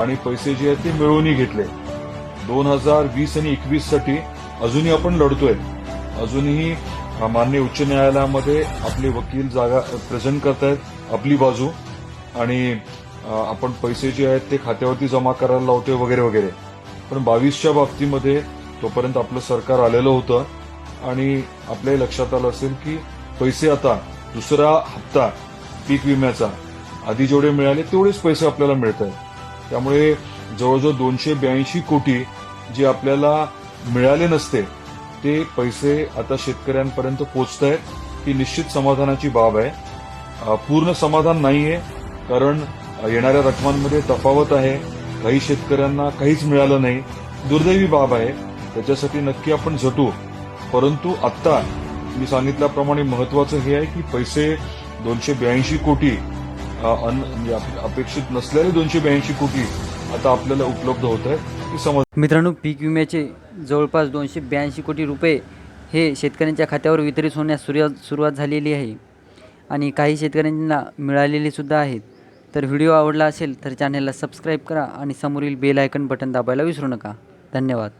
आणि पैसे जे आहेत ते मिळवूनही घेतले. दोन हजार वीस आणि एकवीससाठी अजूनही आपण लढतोय. अजूनही अ, माननीय उच्च न्यायालयामध्ये आपले वकील जागा प्रेझेंट करतायत आपली बाजू. आणि आपण पैसे जे आहेत ते खात्यावरती जमा करायला लावतोय वगैरे वगैरे. पण बावीसच्या बाबतीमध्ये तोपर्यंत आपलं सरकार आलेलं होतं. आणि आपल्याही लक्षात आलं असेल की पैसे आता दुसरा हप्ता पीक विम्याचा आधी जेवढे मिळाले तेवढेच पैसे आपल्याला मिळत आहेत त्यामुळे जवळजवळ दोनशे ब्याऐंशी कोटी जे आपल्याला मिळाले नसते ते पैसे आता शेतकऱ्यांपर्यंत पोचत आहेत ही निश्चित समाधानाची बाब आहे. पूर्ण समाधान नाहीये कारण येणाऱ्या रकमांमध्ये तफावत आहे काही शेतकऱ्यांना काहीच मिळालं नाही. दुर्दैवी बाब आहे त्याच्यासाठी नक्की आपण झटू. परंतु आत्ता मी सांगितल्याप्रमाणे महत्वाचं हे आहे की पैसे दोनशे ब्याऐंशी कोटी म्हणजे अपेक्षित नसलेले दोनशे ब्याऐंशी कोटी आता आपल्याला उपलब्ध होत आहे समज मित्रांनो पीक विम्याचे जवळपास दोनशे ब्याऐंशी कोटी रुपये हे शेतकऱ्यांच्या खात्यावर वितरित होण्यास सुरुवात सुरुवात झालेली आहे. आणि काही शेतकऱ्यांना मिळालेले सुद्धा आहेत. तर व्हिडिओ आवडला असेल तर चॅनलला सबस्क्राईब करा आणि समोरील बेल आयकन बटन दाबायला विसरू नका. धन्यवाद.